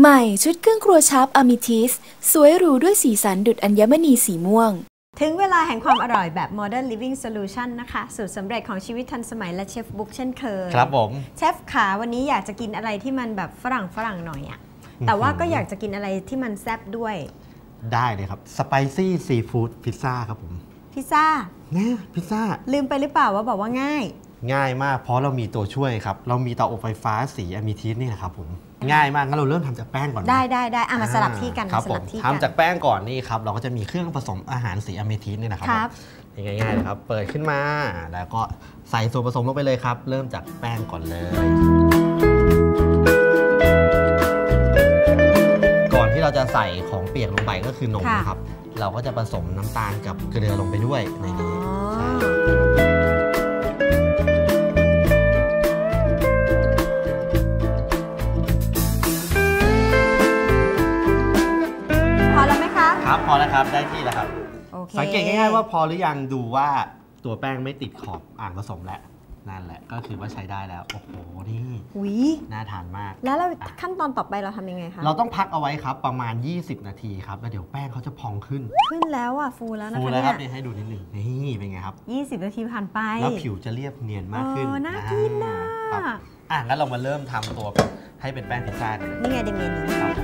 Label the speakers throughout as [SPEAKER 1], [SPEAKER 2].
[SPEAKER 1] ใหม่ชุดเครื่องครัวชาร์ปอ m มิทิส สวยหรูด้วยสีสันดุดอัญมณีสีม่วง
[SPEAKER 2] ถึงเวลาแห่งความอร่อยแบบ Modern Living Solution นะคะ สูตรสำเร็จของชีวิตทันสมัยและเชฟบุ๊กเช่นเคย
[SPEAKER 3] ครับผม
[SPEAKER 2] เชฟขาวันนี้อยากจะกินอะไรที่มันแบบฝรั่งฝรั่งหน่อยอะแต่ว่าก็อยากจะกินอะไรที่มันแซ่บด้วย
[SPEAKER 3] ได้เลยครับสไปซี่ซีฟู้ดพิซซ่าครับผม
[SPEAKER 2] พิซซ่า
[SPEAKER 3] เนี่ยพิซซ่า
[SPEAKER 2] ลืมไปหรือเปล่าว่าบอกว่าง่าย
[SPEAKER 3] ง่ายมาก เพราะเรามีตัวช่วยครับ เรามีเตาอบไฟฟ้าสีอะมิทีสนี่แหละครับผมง่ายมากงั้นเราเริ่มทำจากแป้งก่อนไหม
[SPEAKER 2] ได้ได้ได้อะมาสลับที่กัน
[SPEAKER 3] ครับ
[SPEAKER 2] มาส
[SPEAKER 3] ผ
[SPEAKER 2] ลั
[SPEAKER 3] ม
[SPEAKER 2] บที่กัน
[SPEAKER 3] ทำจากแป้งก่อนนี่ครับ เราก็จะมีเครื่องผสมอาหารสีอะมิทีสนี่นะครับ
[SPEAKER 2] ครับ
[SPEAKER 3] ผมง่ายๆเลยครับ เปิดขึ้นมาแล้วก็ใส่ส่วนผสมลงไปเลยครับ เริ่มจากแป้งก่อนเลย ก่อนที่เราจะใส่ของเปียกลงไปก็คือนม
[SPEAKER 2] ค่ะ
[SPEAKER 3] นะครับ เราก็จะผสมน้ำตาลกับเกลือลงไปด้วยใน
[SPEAKER 2] อ๋อ
[SPEAKER 3] นี้ใช่
[SPEAKER 2] พอ คะ
[SPEAKER 3] ครับพอแล้วครับได้ที่แล้วครับ
[SPEAKER 2] โอเค
[SPEAKER 3] สังเกตง่ายๆว่าพอหรือยังดูว่าตัวแป้งไม่ติดขอบอ่างผสมแล้วนั่นแหละก็คือว่าใช้ได้แล้ว โอ้โหนี่
[SPEAKER 2] หุย
[SPEAKER 3] น่าทานมาก
[SPEAKER 2] แล้วเราขั้นตอนต่อไปเราทำยังไงคะ
[SPEAKER 3] เราต้องพักเอาไว้ครับประมาณ 20 นาทีครับ แล้วเดี๋ยวแป้งเขาจะพองขึ้น
[SPEAKER 2] ขึ้นแล้วอะฟูแล้วนะ
[SPEAKER 3] ฟู
[SPEAKER 2] คะ
[SPEAKER 3] แล้วครับ
[SPEAKER 2] เนี่
[SPEAKER 3] นี่ให้ดูนิดหนึ่งนี่เป็นไงครับ
[SPEAKER 2] ย20 นาทีผ่านไป
[SPEAKER 3] แล้วผิวจะเรียบเนียนมากขึ้น
[SPEAKER 2] เออน่ากินน่ะ
[SPEAKER 3] ครับอะงั้นเรามาเริ่มทำตัวให้เป็นแป้งพิซซ่ากันเลย
[SPEAKER 2] นี่ไงเดเมยนนี้
[SPEAKER 3] ครับ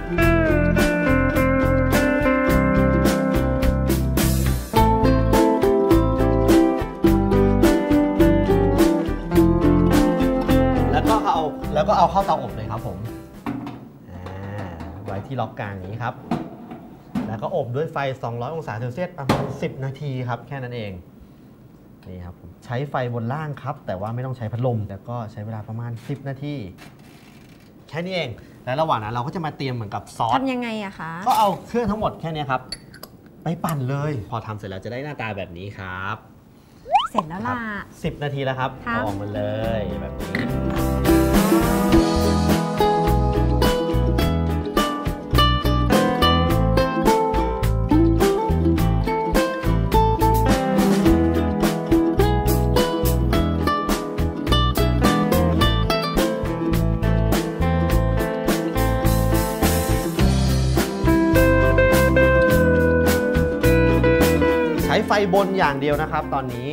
[SPEAKER 3] ก็เอาเข้าเตาอบเลยครับผมอ่าไว้ที่ล็อกกลางอย่างนี้ครับ แล้วก็อบด้วยไฟ 200 องศาเซลเซียสประมาณ 10 นาทีครับ แค่นั้นเอง นี่ครับผมใช้ไฟบนล่างครับ แต่ว่าไม่ต้องใช้พัดลม แล้วก็ใช้เวลาประมาณ 10 นาที แค่นี้เอง และระหว่างนั้นเราก็จะมาเตรียมเหมือนกับซอส
[SPEAKER 2] ทำยังไงอะคะ
[SPEAKER 3] ก็เอาเครื่องทั้งหมดแค่นี้ครับ ไปปั่นเลย พอทำเสร็จแล้วจะได้หน้าตาแบบนี้ครับ
[SPEAKER 2] เสร็จแล้วล่ะ
[SPEAKER 3] สิบนาทีแล้วครับ
[SPEAKER 2] ครับ
[SPEAKER 3] เอาออกมาเลยแบบนี้ ไฟบนอย่างเดียวนะครับ ตอนนี้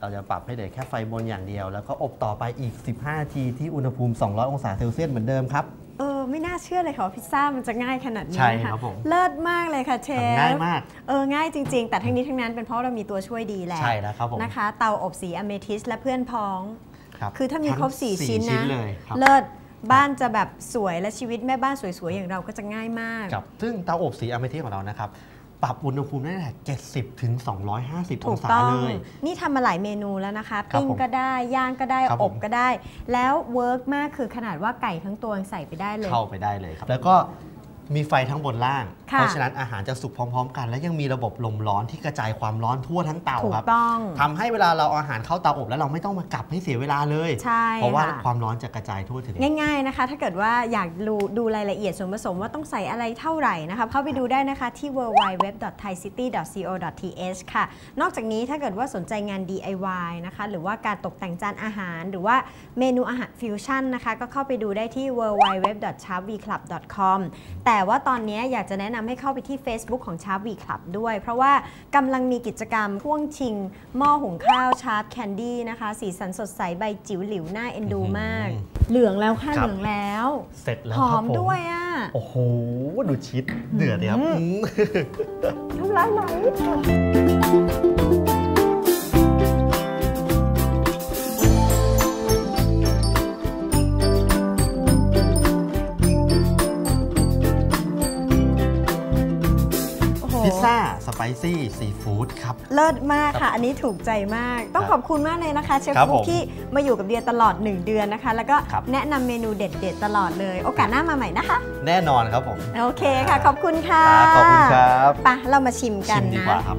[SPEAKER 3] เราจะปรับให้เหลือแค่ไฟบนอย่างเดียว แล้วก็อบต่อไปอีก 15นาทีที่อุณหภูมิ 200 องศาเซลเซียสเหมือนเดิมครับ
[SPEAKER 2] เออไม่น่าเชื่อเลยค่ะว่าพิซซ่ามันจะง่ายขนาดนี้
[SPEAKER 3] ใช่
[SPEAKER 2] นะะ
[SPEAKER 3] ครับผม
[SPEAKER 2] เลิศมากเลยค่ะเชฟ
[SPEAKER 3] ทำง่ายมาก
[SPEAKER 2] เออง่ายจริง ๆ แต่ทั้งนี้ทั้งนั้นเป็นเพราะเรามีตัวช่วยดีแหละ
[SPEAKER 3] ใช่แล้วครับผม
[SPEAKER 2] นะคะ เตาอบสีอเมทิสและเพื่อนพ้อง
[SPEAKER 3] ครับ
[SPEAKER 2] คือถ้ามีครบ
[SPEAKER 3] ทั้ง
[SPEAKER 2] 4ชิ้นนะ
[SPEAKER 3] เลยครับ
[SPEAKER 2] เลิศบ้านจะแบบสวยและชีวิตแม่บ้านสวยๆอย่างเราก็จะง่ายมาก
[SPEAKER 3] ครับซึ่งเตาอบสีอเมทิสของเรานะครับ ปรับอุณหภูมิได้ตั้งแต่70 ถึง 250อ
[SPEAKER 2] ถู
[SPEAKER 3] ง
[SPEAKER 2] ก
[SPEAKER 3] ศา
[SPEAKER 2] ต้อง
[SPEAKER 3] เลย
[SPEAKER 2] นี่ทำมาหลายเมนูแล้วนะคะ
[SPEAKER 3] ครับ
[SPEAKER 2] ปิ้ง
[SPEAKER 3] ผม
[SPEAKER 2] ก็ได้ ย่างก็ได้
[SPEAKER 3] ครับ
[SPEAKER 2] อ
[SPEAKER 3] ผ
[SPEAKER 2] บ
[SPEAKER 3] ม
[SPEAKER 2] ก็ได้ แล้วเวิร์กมากคือขนาดว่าไก่ทั้งตัวยังใส่ไปได้เลย
[SPEAKER 3] เข้าไปได้เลยครับ แล้วก็มีไฟทั้งบนล่าง
[SPEAKER 2] ค่ะ
[SPEAKER 3] เพราะฉะนั้นอาหารจะสุกพร้อม ๆ กัน และยังมีระบบลมร้อนที่กระจายความร้อนทั่วทั้งเตา
[SPEAKER 2] ถู
[SPEAKER 3] ค
[SPEAKER 2] ก
[SPEAKER 3] รับ
[SPEAKER 2] ต้อง
[SPEAKER 3] ทำให้เวลาเราเอาอาหารเข้าเตาอบแล้วเราไม่ต้องมากลับให้เสียเวลาเลย
[SPEAKER 2] ใช่
[SPEAKER 3] เพราะว่า
[SPEAKER 2] ค่ะ
[SPEAKER 3] ความร้อนจะกระจายทั่วถึง
[SPEAKER 2] ง่าย ๆนะคะ ถ้าเกิดว่าอยากดูดูรายละเอียดส่วนผสมว่าต้องใส่อะไรเท่าไหร่นะคะเข้าไปดูได้นะคะที่ www.thaicity.co.th ค่ะ นอกจากนี้ถ้าเกิดว่าสนใจงาน DIY นะคะหรือว่าการตกแต่งจานอาหาร หรือว่าเมนูอาหารฟิวชั่นนะคะก็เข้าไปดูได้ที่ www.sharpvclub.com แต่ว่าตอนนี้อยากจะแนะนำให้เข้าไปที่ Facebook ของ Sharp V Club ด้วย เพราะว่ากำลังมีกิจกรรมพ่วงชิง หม้อหุงข้าว Sharp Candy นะคะ สีสันสดใสใบจิ๋วหลิวหน้าเอ็นดูมาก เหลืองแล้วค่ะ
[SPEAKER 3] ครั
[SPEAKER 2] เห
[SPEAKER 3] บ
[SPEAKER 2] ลืองแล้ว
[SPEAKER 3] เสร็จแล้ว
[SPEAKER 2] หอ
[SPEAKER 3] ครับ
[SPEAKER 2] ม
[SPEAKER 3] ผม
[SPEAKER 2] ด้วยอะ
[SPEAKER 3] โอ้โหดูชิดเดือดเลยครับ
[SPEAKER 2] อืม
[SPEAKER 3] อืม
[SPEAKER 2] น้ำลายไหล
[SPEAKER 3] พิซซ่าสไปซี่ซีฟู้ดครับ
[SPEAKER 2] เลิศมากค่ะ อันนี้ถูกใจมาก ต้องขอบคุณมากเลยนะคะเชฟ
[SPEAKER 3] ครับ
[SPEAKER 2] บุ๊
[SPEAKER 3] ผ
[SPEAKER 2] ก
[SPEAKER 3] ม
[SPEAKER 2] ที่มาอยู่กับเดียตลอด 1 เดือนนะคะ แล้วก็
[SPEAKER 3] ครับ
[SPEAKER 2] แนะนำเมนูเด็ดๆ ตลอดเลย โอกาสหน้ามาใหม่นะคะ
[SPEAKER 3] แน่นอนครับผม
[SPEAKER 2] โอเคค่ะ ขอบคุณค่ะ
[SPEAKER 3] ครับขอบคุณครับ
[SPEAKER 2] ไปะเรามาชิมกั
[SPEAKER 3] ชิ
[SPEAKER 2] น
[SPEAKER 3] มดี
[SPEAKER 2] นะ
[SPEAKER 3] กว่าครับ